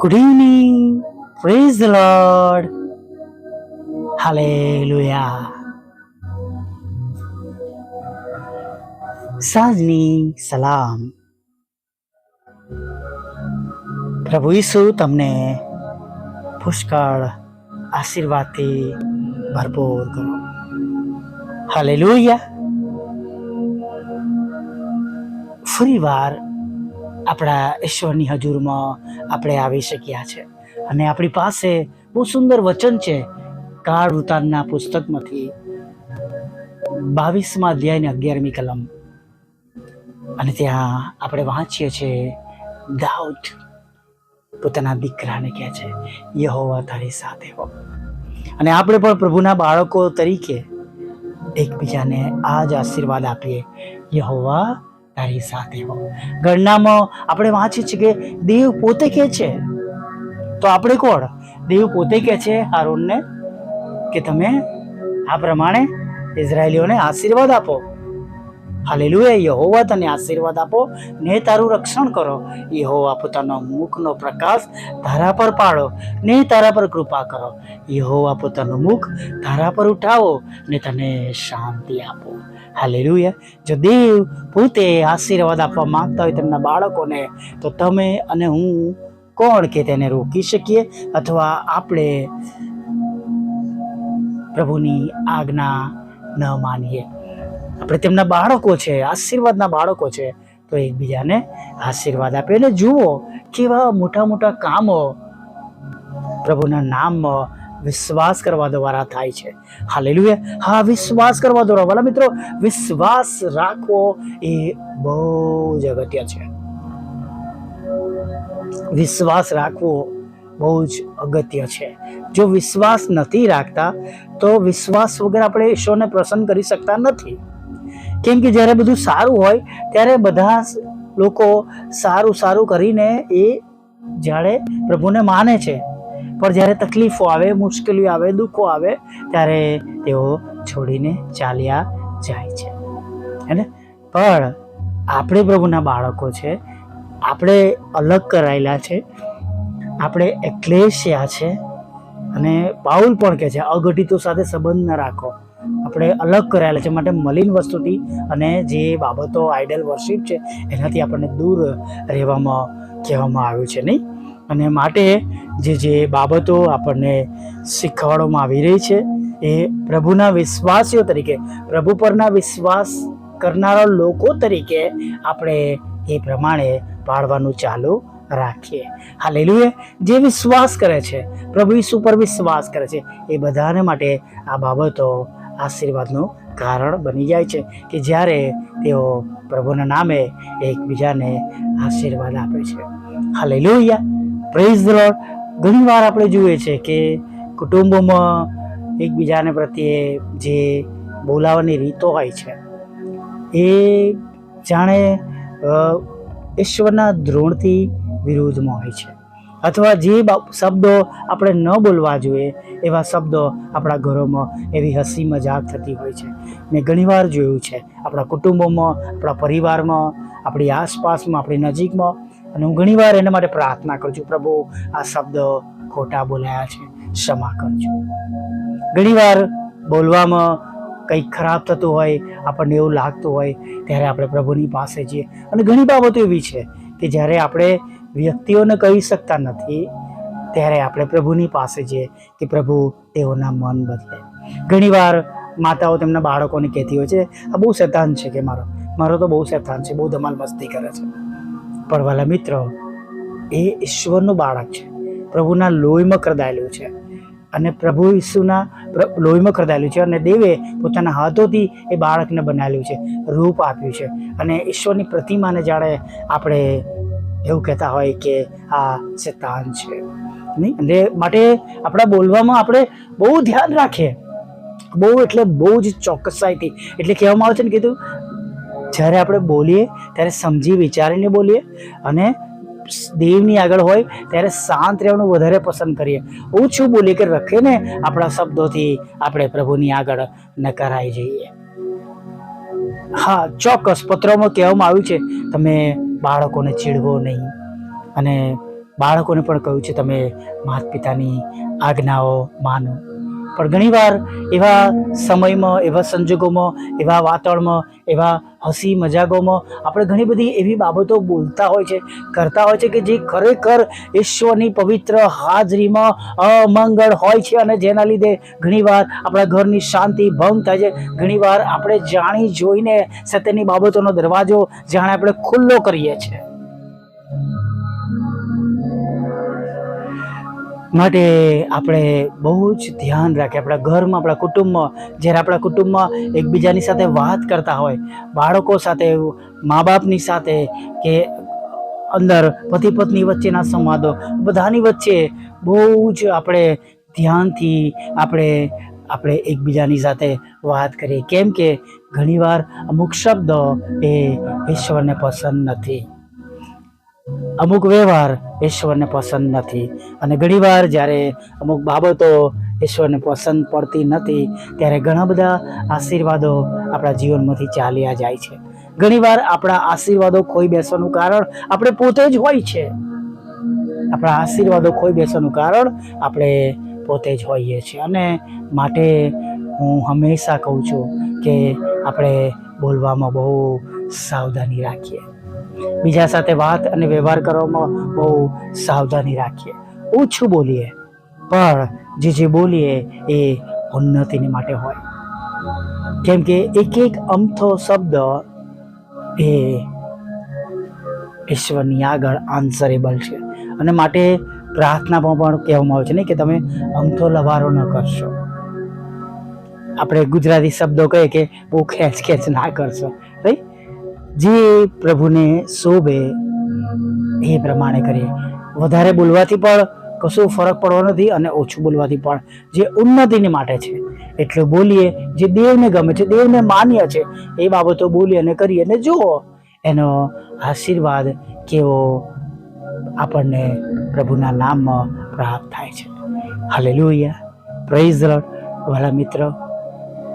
Good evening praise lord Lord. Hallelujah. સાંજની સલામ પ્રભુ ઈસુ તમને પુષ્કળ આશીર્વાદથી ભરપૂર કરો હાલેલુયા ફરીવાર આપણા ઈશ્વરની હજુરમાં આપણે આવી શક્યા છે. અને આપણી પાસે બહુ સુંદર વચન છે, કાળ વૃતાનના પુસ્તકમાંથી બાવીસમાં અધ્યાયની અગિયારમી કલમ. અને ત્યાં આપણે વાંચીએ છીએ, દાઉદ પોતાના દીકરાને કહે છે, યહોવા તારી સાથે હો. અને આપણે પણ પ્રભુના બાળકો તરીકે એકબીજાને આ જ આશીર્વાદ આપીએ, યહોવા તારી સાથે હો. ગણનામાં આપણે વાંચીએ છીએ કે દેવ પોતે કહે છે. તો આપણે કોણ? દેવ પોતે કહે છે હારૂનને કે તમે આ પ્રમાણે ઇઝરાયલીઓને આશીર્વાદ આપો. હાલેલુયા, યહોવા તને આશીર્વાદ આપો ને તારું રક્ષણ કરો. યહોવા પોતાનો મુખનો પ્રકાશ તારા પર પાડો ને તારા પર કૃપા કરો. યહોવા પોતાનું મુખ તારા પર ઉઠાવો ને તને શાંતિ આપો. હાલેલુયા. જો દેવ પોતે આશીર્વાદ આપવા માંગતા હોય તેમના બાળકોને, તો તમે અને હું કોણ કે તેને રોકી શકીએ અથવા આપણે પ્રભુની આજ્ઞા ન માનીએ? આપણે તેમના બાળકો છે, આશીર્વાદના બાળકો છે, તો એકબીજાને આશીર્વાદ આપે. અને જુઓ કેવા મોટા મોટા કામો પ્રભુના નામમાં વિશ્વાસ કરવા દ્વારા થાય છે. હાલેલુયા. હા, વિશ્વાસ કરવા દ્વારા. વાલા મિત્રો, વિશ્વાસ રાખવો એ બહુ જ અગત્ય છે. વિશ્વાસ રાખવો બહુ જ અગત્ય છે. જો વિશ્વાસ નથી રાખતા, તો વિશ્વાસ વગર આપણે ઈશ્વરને પ્રસન્ન કરી શકતા નથી. કેમ કે જ્યારે બધું સારું હોય, ત્યારે બધા લોકો સારું સારું કરીને એ જાણે પ્રભુને માને છે. પણ જ્યારે તકલીફો આવે, મુશ્કેલીઓ આવે, દુઃખો આવે, ત્યારે તેઓ છોડીને ચાલ્યા જાય છે. હેને પણ આપણે પ્રભુના બાળકો છે. આપણે અલગ કરાયેલા છે. આપણે એકલેશિયા છે. અને પાઉલ પણ કહે છે અઘટિતો સાથે સંબંધ ન રાખો. આપણે અલગ કરાયેલા છે માટે મલિન વસ્તુથી અને જે બાબતો આઈડલ વર્શિપ છે, એનાથી આપણને દૂર રહેવામાં કહેવામાં આવ્યું છે, નહીં? અને માટે જે જે બાબતો આપણને શીખવાડવામાં આવી રહી છે, એ પ્રભુના વિશ્વાસીઓ તરીકે, પ્રભુ પરના વિશ્વાસ કરનારા લોકો તરીકે આપણે એ પ્રમાણે પાડવાનું ચાલુ રાખીએ. હા હાલેલુએ જે વિશ્વાસ કરે છે, પ્રભુ ઈસુ પર વિશ્વાસ કરે છે, એ બધાને માટે આ બાબતો આશીર્વાદનું કારણ બની જાય છે કે જ્યારે તેઓ પ્રભુના નામે એકબીજાને આશીર્વાદ આપે છે. હાલેલુયા. પ્રેઝ લોડ ઘણીવાર આપણે જોઈએ છે કે કુટુંબોમાં એકબીજાને પ્રત્યે જે બોલાવાની રીતો હોય છે, એ જાણે ઈશ્વરના દ્રોણથી વિરુદ્ધમાં હોય છે. અથવા જે શબ્દો આપણે ન બોલવા જોઈએ, એવા શબ્દો આપણા ઘરોમાં એવી હસી મજાક થતી હોય છે. મેં ઘણીવાર જોયું છે, આપણા કુટુંબોમાં, આપણા પરિવારમાં, આપણી આસપાસમાં, આપણી નજીકમાં, અને હું ઘણીવાર એના માટે પ્રાર્થના કરું છું, પ્રભુ, આ શબ્દો ખોટા બોલાયા છે, ક્ષમા કરજો. ઘણીવાર બોલવામાં કંઈક ખરાબ થતું હોય, આપણને એવું લાગતું હોય, ત્યારે આપણે પ્રભુની પાસે જઈએ. અને ઘણી બાબતો એવી છે કે જ્યારે આપણે વ્યક્તિઓને કહી શકતા નથી, ત્યારે આપણે પ્રભુની પાસે જઈએ કે પ્રભુ તેઓના મન બદલે. ઘણીવાર માતાઓ તેમના બાળકોને કહેતી હોય છે, આ બહુ શેતાન છે કે મારો? મારો તો બહુ શેતાન છે, બહુ ધમાલ મસ્તી કરે છે. પણ વાલા મિત્રો, એ ઈશ્વરનું બાળક છે. પ્રભુના લોહીમાં કરદાયેલું છે. અને પ્રભુ ઈસુના લોહીમાં કરદાયેલું છે અને દેવે પોતાના હાથોથી એ બાળકને બનાવેલું છે, રૂપ આપ્યું છે. અને ઈશ્વરની પ્રતિમાને જાણે આપણે એવું કહેતા હોય કે આ શેતાન છે. નહીં? એટલે માટે આપણા બોલવામાં આપણે બહુ ધ્યાન રાખીએ. બહુ એટલે બહુ જ ચોક્કસાઈથી એટલે કહેવામાં આવે છે ને કીધું, જ્યારે આપણે બોલીએ, ત્યારે સમજી વિચારીને બોલીએ અને દેવની આગળ હોય, ત્યારે શાંત રહેવાનું વધારે પસંદ કરીએ. ઓછું બોલીએ કે રખે ને આપણા શબ્દોથી આપણે પ્રભુની આગળ નકારાઈ જઈએ. હા, ચોક્કસ. પત્રોમાં કહેવામાં આવ્યું છે, તમે બાળકોને ચીડવો નહીં. અને બાળકોને પણ કહ્યું છે તમે માતા પિતાની આજ્ઞાઓ માનો. પણ ઘણીવાર એવા સમયમાં, એવા સંજોગોમાં, એવા વાતાવરણમાં, એવા હસી મજાકોમાં આપણે ઘણી બધી એવી બાબતો બોલતા હોય છે, કરતા હોય છે કે જે ખરેખર ઈશ્વરની પવિત્ર હાજરીમાં અમંગળ હોય છે અને જેના લીધે ઘણીવાર આપણા ઘરની શાંતિ ભંગ થાય છે. ઘણીવાર આપણે જાણી જોઈને સત્યની બાબતોનો દરવાજો જાણે આપણે ખુલ્લો કરીએ છીએ. માટે આપણે બહુ જ ધ્યાન રાખીએ. આપણા ઘરમાં, આપણા કુટુંબમાં, જ્યારે આપણા કુટુંબમાં એકબીજાની સાથે વાત કરતા હોય, બાળકો સાથે મા બાપની સાથે કે અંદર પતિ પત્ની વચ્ચેના સંવાદો, બધાની વચ્ચે બહુ જ આપણે ધ્યાનથી આપણે આપણે એકબીજાની સાથે વાત કરીએ. કેમ કે ઘણીવાર અમુક શબ્દો એ ઈશ્વરને પસંદ નથી. અમુક વ્યવહાર ઈશ્વરને પસંદ નથી. અને ઘણીવાર જ્યારે અમુક બાબતો ઈશ્વરને પસંદ પડતી નથી, ત્યારે ઘણા બધા આશીર્વાદો આપણા જીવનમાંથી ચાલ્યા જાય છે. ઘણીવાર આપણા આશીર્વાદો ખોઈ બેસવાનું કારણ આપણે પોતે જ હોય છે. આપણા આશીર્વાદો ખોઈ બેસવાનું કારણ આપણે પોતે જ હોઈએ છીએ અને માટે હું હંમેશા કહું છું કે આપણે બોલવામાં બહુ સાવધાની રાખીએ. બીજા સાથે વાત અને વ્યવહાર કરવામાં બહુ સાવધાની રાખીએ. ઓછું બોલીએ, પણ જે જે બોલીએ એ ઉન્નતિને માટે હોય. કેમ કે એક એક અમથો શબ્દ એ ઈશ્વરની આગળ આન્સરેબલ છે. અને માટે પ્રાર્થનામાં પણ કહેવામાં આવે છે ને કે તમે અમથો લવારો ન કરશો. આપણે ગુજરાતી શબ્દો કહીએ કે બહુ ખેંચ ખેંચ ના કરશો. જે પ્રભુને શોભે એ પ્રમાણે કરીએ. વધારે બોલવાથી પણ કશું ફરક પડવો નથી અને ઓછું બોલવાથી પણ જે ઉન્નતિને માટે છે. એટલું બોલીએ, જે દેવને ગમે છે, દેવને માન્ય છે, એ બાબતો બોલીએ અને કરીએ. અને જુઓ, એનો આશીર્વાદ કેવો આપણને પ્રભુના નામમાં પ્રાપ્ત થાય છે. હાલે લોહિયા પ્રેઝ વાલા મિત્ર,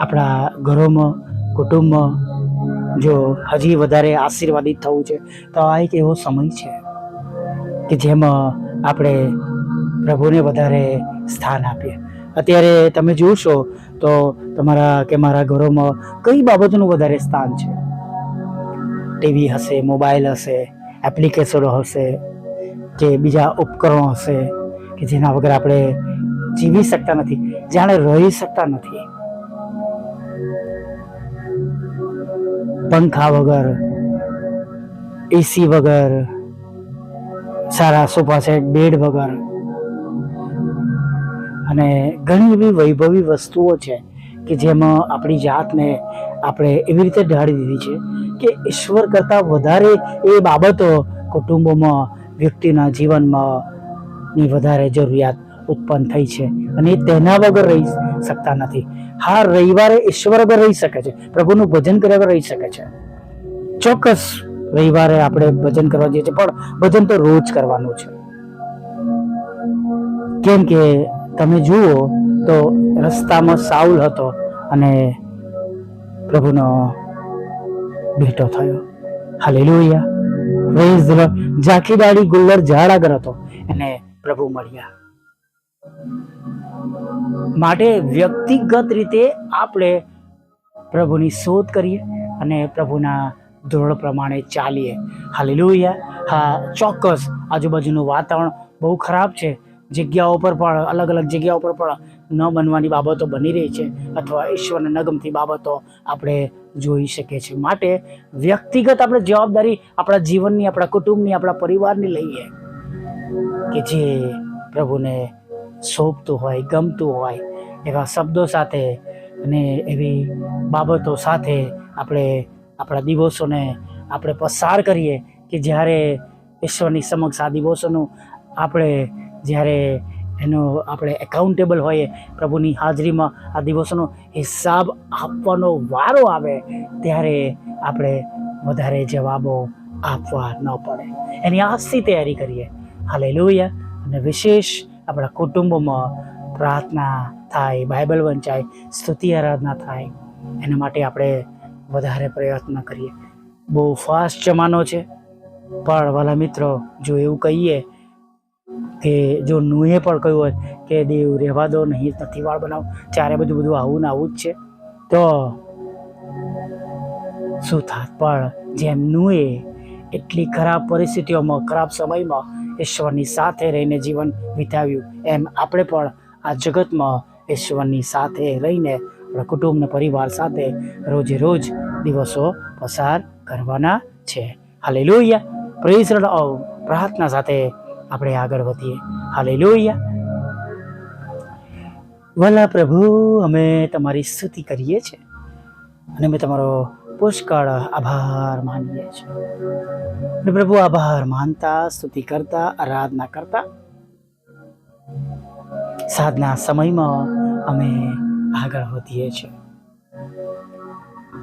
આપણા ઘરોમાં, કુટુંબમાં જો હજી વધારે આશીર્વાદિત થવું છે, તો આ એક એવો સમય છે કે જેમાં આપણે પ્રભુને વધારે સ્થાન આપીએ. અત્યારે તમે જોશો તો તમારા કે મારા ઘરોમાં કઈ બાબતનું વધારે સ્થાન છે? ટીવી હશે, મોબાઈલ હશે, એપ્લિકેશનો હશે, કે બીજા ઉપકરણો હશે, કે જેના વગર આપણે જીવી શકતા નથી, જાણે રહી શકતા નથી. પંખા વગર એસી વગર, સારા સોફા સેટ, બેડ વગર. અને ઘણી એવી વૈભવી વસ્તુઓ છે કે જેમાં આપણી જાતને આપણે એવી રીતે ઢાળી દીધી છે કે ઈશ્વર કરતાં વધારે એ બાબતો કુટુંબોમાં, વ્યક્તિના જીવનમાં ની વધારે જરૂરિયાત ઉત્પન્ન થઈ છે અને તેના વગર રહી શકતા નથી. હા, રવિવારે ઈશ્વર વગર રહી શકે છે. પ્રભુનું ભજન કર્યા વગર રહી શકે છે. ચોક્કસ રવિવારે આપણે ભજન કરવા જઈએ છીએ, પણ ભજન તો રોજ કરવાનું છે. કેમ કે તમે જુઓ તો રસ્તામાં સાઉલ હતો અને પ્રભુનો ભેટો થયો. હાલેલુયા. પ્રેઝ ધ લોર્ડ ગુલ્લર ઝાડ આગળ હતો. એને પ્રભુ મળ્યા. માટે વ્યક્તિગત રીતે આપણે પ્રભુની શોધ કરીએ અને પ્રભુના ધોરણ પ્રમાણે ચાલીએ. હાલેલુયા. હા, ચોક્કસ. આજુબાજુનું વાતાવરણ બહુ ખરાબ છે. જગ્યાઓ પર પણ અલગ અલગ જગ્યાઓ પર પણ ન બનવાની બાબતો બની રહી છે અથવા ઈશ્વરને નગમતી બાબતો આપણે જોઈ શકીએ છીએ. માટે વ્યક્તિગત આપણે જવાબદારી આપણા જીવનની, આપણા કુટુંબની, આપણા પરિવારની લઈએ કે જે પ્રભુને શોભતું હોય, ગમતું હોય એવા શબ્દો સાથે અને એવી બાબતો સાથે આપણે આપણા દિવસોને આપણે પસાર કરીએ કે જ્યારે ઈશ્વરની સમક્ષ આ દિવસોનું આપણે જ્યારે એનો આપણે એકાઉન્ટેબલ હોઈએ, પ્રભુની હાજરીમાં આ દિવસોનો હિસાબ આપવાનો વારો આવે, ત્યારે આપણે વધારે જવાબો આપવા ન પડે. એની આજથી તૈયારી કરીએ. હાલે અને વિશેષ આપણા કુટુંબમાં પ્રાર્થના થાય, બાઇબલ વંચાય, સ્તુતિ આરાધના થાય, એના માટે આપણે વધારે પ્રયત્ન કરીએ. બહુ ફાસ્ટ જમાનો છે, પણ વાલા મિત્રો, જો એવું કહીએ કે જો નુએ પણ કહ્યું હોય કે દેવ રહેવા દો, નહીં નથી વાળ બનાવો ત્યારે બધું બધું આવું ને આવું જ છે, તો શું થાત? પણ જેમ નુએ, એટલી ખરાબ પરિસ્થિતિઓમાં, ખરાબ સમયમાં ઈશ્વરની સાથે રહીને જીવન વિતાવ્યું. એમ આપણે પણ આ જગતમાં ઈશ્વરની સાથે રહીને આપણા કુટુંબ પરિવાર સાથે રોજે રોજ દિવસો પસાર કરવાના છે. હાલે લોહિયા પ્રેઝ પ્રાર્થના સાથે આપણે આગળ વધીએ. હાલે લોહિયા વાલા પ્રભુ, અમે તમારી સ્તુતિ કરીએ છીએ. અને અમે તમારો પુષ્કળ આભાર માનીએ છીએ. પ્રભુ આભાર માનતા, સ્તુતિ કરતા, આરાધના કરતા. સાધના સમયમાં અમે આગળ વધીએ છીએ.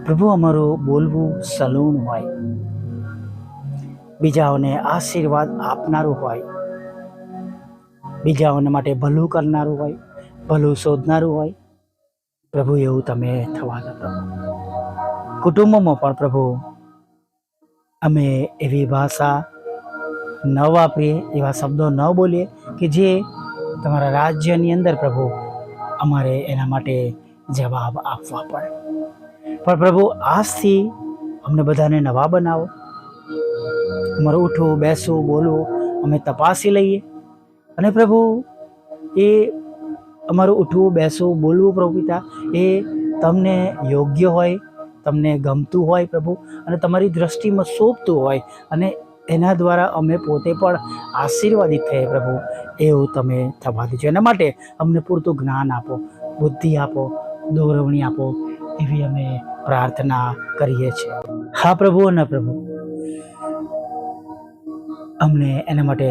પ્રભુ, અમારું બોલવું સલૂન હોય. બીજાઓને આશીર્વાદ આપનારું હોય. બીજાઓને માટે ભલું કરનારું હોય, ભલું શોધનારું હોય. પ્રભુ, એવું તમે થવા દો. કુટુંબોમાં પણ પ્રભુ, અમે એવી ભાષા ન વાપરીએ, એવા શબ્દો ન બોલીએ કે જે તમારા રાજ્યની અંદર પ્રભુ અમારે એના માટે જવાબ આપવા પડે. પણ પ્રભુ, આજથી અમને બધાને નવા બનાવો. અમારું ઉઠવું, બેસવું, બોલવું અમે તપાસી લઈએ. અને પ્રભુ, એ અમારું ઉઠવું, બેસવું, બોલવું પ્રભુ પિતા, એ તમને યોગ્ય હોય તમને ગમતું હોય પ્રભુ અને તમારી દ્રષ્ટિમાં શોભતું હોય અને એના દ્વારા અમે પોતે પણ આશીર્વાદિત થઈએ પ્રભુ, એવું તમે થવા દેજો. એના માટે અમને પૂરતું જ્ઞાન આપો, બુદ્ધિ આપો, દોરવણી આપો, એવી અમે પ્રાર્થના કરીએ છીએ. હા પ્રભુ અને પ્રભુ. અમને એના માટે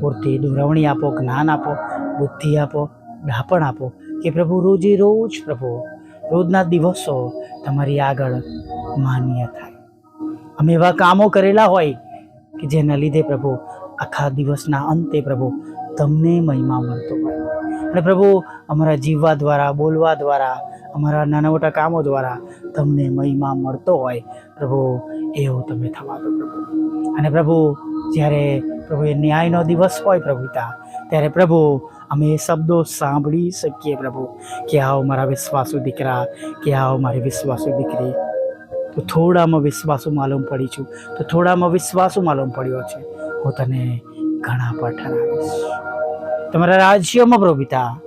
પૂરતી દોરવણી આપો, જ્ઞાન આપો, બુદ્ધિ આપો, ડાપણ આપો કે પ્રભુ રોજે રોજ પ્રભુ રોજના દિવસો તમારી આગળ માન્ય થાય. અમે એવા કામો કરેલા હોય કે જેના લીધે પ્રભુ આખા દિવસના અંતે પ્રભુ તમને મહિમા મળતો હોય. અને પ્રભુ અમારા જીવવા દ્વારા, બોલવા દ્વારા, અમારા નાના મોટા કામો દ્વારા તમને મહિમા મળતો હોય. પ્રભુ, એવું તમે થવા દો પ્રભુ. અને પ્રભુ, જ્યારે પ્રભુ એ ન્યાયનો દિવસ હોય પ્રભુ પિતા ત્યારે પ્રભુ, અમે એ શબ્દો સાંભળી શકીએ પ્રભુ. કે આવો મારા વિશ્વાસુ દીકરા, કે આવો મારી વિશ્વાસુ દીકરી. તો થોડામાં વિશ્વાસુ માલુમ પડી છું, તો થોડામાં વિશ્વાસુ માલુમ પડ્યો છે. હું તને ઘણા પર ઠરાવીશ તમારા રાજ્યમાં પ્રભુ પિતા.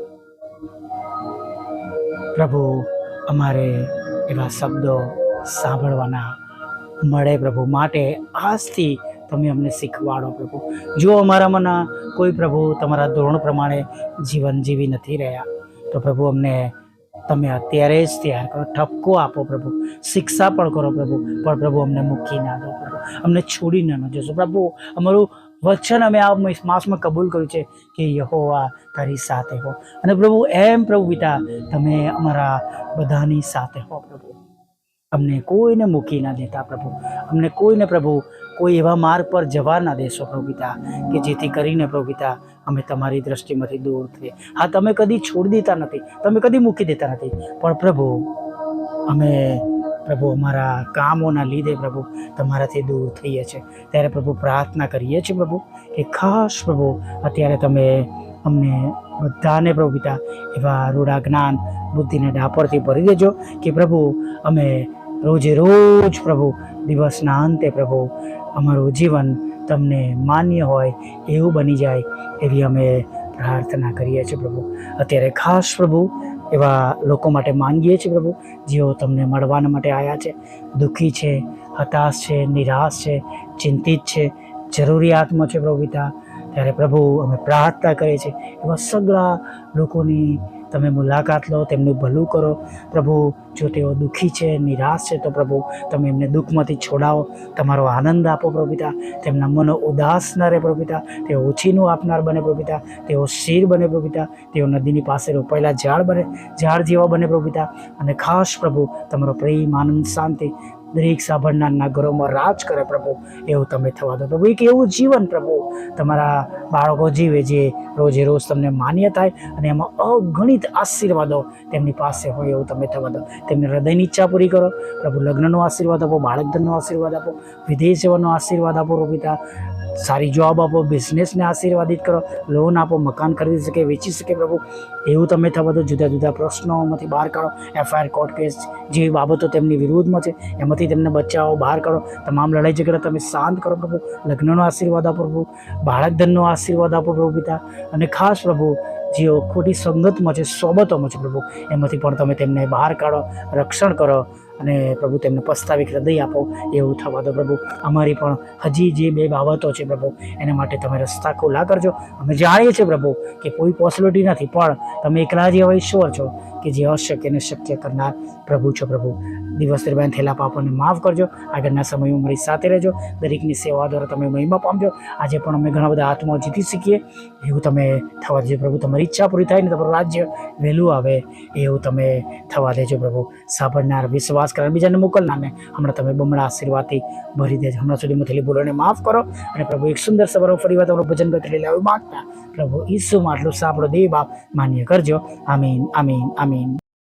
પ્રભુ, અમારે એવા શબ્દો સાંભળવાના મળે પ્રભુ માટે આજથી તમે અમને શીખવાડો પ્રભુ. જો અમારામાંના કોઈ પ્રભુ તમારા ધોરણ પ્રમાણે જીવન જીવી નથી રહ્યા. તો પ્રભુ અમને તમે અત્યારે જ તૈયાર કરો, ઠપકો આપો પ્રભુ. શિક્ષા પણ કરો પ્રભુ, પણ પ્રભુ અમને મૂકી ના દો પ્રભુ. અમને છોડીને ન જશો. પ્રભુ, અમારું વચન અમે આ માસમાં કબૂલ કર્યું છે કે યહોવા તારી સાથે હો. અને પ્રભુ, એમ પ્રભુ પિતા, તમે અમારા બધાની સાથે હો પ્રભુ. અમને કોઈને મૂકી ના દેતા પ્રભુ. અમને કોઈને પ્રભુ, કોઈ એવા માર્ગ પર જવા ના દેશો પ્રભુ પિતા, કે જેથી કરીને પ્રભુ પિતા, અમે તમારી દ્રષ્ટિમાંથી દૂર થઈએ. હા, તમે કદી છોડી દેતા નથી, તમે કદી મૂકી દેતા નથી. પણ પ્રભુ, અમે પ્રભુ અમારા કામોના લીધે પ્રભુ તમારાથી દૂર થઈએ છીએ. ત્યારે પ્રભુ પ્રાર્થના કરીએ છીએ પ્રભુ, કે ખાસ પ્રભુ, અત્યારે તમે અમને બધાને પ્રભુ પિતા, એવા રૂડા જ્ઞાન, બુદ્ધિને ડાપરથી ભરી દેજો, કે પ્રભુ, અમે રોજે રોજ પ્રભુ, દિવસના અંતે પ્રભુ, અમારું જીવન તમને માન્ય હોય એવું બની જાય એવી અમે પ્રાર્થના કરીએ છીએ પ્રભુ. અત્યારે ખાસ પ્રભુ, એવા લોકો માટે માંગીએ છીએ પ્રભુ, જેઓ તમને મળવાના માટે આવ્યા છે. દુઃખી છે, હતાશ છે, નિરાશ છે, ચિંતિત છે જરૂરિયાતમાં છે પ્રભુ પિતા. ત્યારે પ્રભુ અમે પ્રાર્થના કરીએ છીએ એવા સગળા લોકોની તમે મુલાકાત લો, તેમનું ભલું કરો. પ્રભુ, જો તેઓ દુઃખી છે, નિરાશ છે, તો પ્રભુ, તમે એમને દુઃખમાંથી છોડાવો. તમારો આનંદ આપો પ્રભુતા તેમના મનો ઉદાસ ન રહે પ્રભુતા તેઓ ઓછીનું આપનાર બને પ્રભુતા તેઓ શીર બને પ્રભુતા તેઓ નદીની પાસે રોપાયેલા ઝાડ બને, ઝાડ જેવા બને પ્રભુતા અને ખાસ પ્રભુ, તમારો પ્રેમ, આનંદ, શાંતિ દરેક સાંભળનારના ઘરોમાં રાજ કરે પ્રભુ, એવું તમે થવા દો. પ્રભુ, એક એવું જીવન પ્રભુ તમારા બાળકો જીવે જે રોજે રોજ તમને માન્ય થાય અને એમાં અગણિત આશીર્વાદો તેમની પાસે હોય એવું તમે થવા દો. તેમની હૃદયની ઈચ્છા પૂરી કરો. પ્રભુ લગ્નનો આશીર્વાદ આપો, બાળકધનનો આશીર્વાદ આપો વિદેશ જવાનો આશીર્વાદ આપો પ્રભુ સારી જોબ આપો બિઝનેસને આશીર્વાદિત કરો લોન આપો, મકાન ખરીદી શકે, વેચી શકે પ્રભુ. એવું તમે થવા દો, જુદા જુદા પ્રશ્નોમાંથી બહાર કાઢો. એફઆઈઆર કોર્ટ કેસ જેવી બાબતો તેમની વિરુદ્ધમાં છે, એમાંથી તેમને બચાવો, બહાર કાઢો. તમામ લડાઈ ઝઘડા તમે શાંત કરો પ્રભુ. લગ્નનો આશીર્વાદ આપો પ્રભુ. બાળકધનનો આશીર્વાદ આપો પ્રભુ પિતા. અને ખાસ પ્રભુ, જેઓ ખોટી સંગતમાં છે, સોબતોમાં છે પ્રભુ, એમાંથી પણ તમે તેમને બહાર કાઢો, રક્ષણ કરો અને પ્રભુ તેમને પસ્તાવી હૃદય આપો એવું થવા દો પ્રભુ. અમારી પણ હજી જે બે બાબતો છે પ્રભુ, એના માટે તમે રસ્તા ખુલ્લા કરજો. અમે જાણીએ છીએ પ્રભુ કે કોઈ પોસિબિલિટી નથી, પણ તમે એકલા જ એવા ઈશ્વર છો. કે જે અશક્યને શક્ય કરનાર પ્રભુ છો પ્રભુ. દિવસ દરમિયાન થયેલા પાપોને માફ કરજો. આગળના સમયમાં મારી સાથે રહેજો. દરેકની સેવા દ્વારા તમે મહિમા પામજો. આજે પણ અમે ઘણા બધા આત્માઓ જીતી શકીએ. એવું તમે થવા દેજો પ્રભુ. તમારી ઈચ્છા પૂરી થાય ને તમારું રાજ્ય વહેલું આવે. એવું તમે થવા દેજો પ્રભુ. સાંભળનાર, વિશ્વાસ કરનાર, બીજાને મોકલનારને હમણાં તમે બમણા આશીર્વાદથી ભરી દેજો. હમણાં સુધીમાં થયેલી ભૂલોને માફ કરો અને પ્રભુ એક સુંદર સવારો ફરી વાર તમારું ભજન કરી લેવું માગતા. પ્રભુ ઈસુમાં આટલું સાંભળો. દેવ બાપ, માન્ય કરજો. આમીન આમીન આમીન. আমিন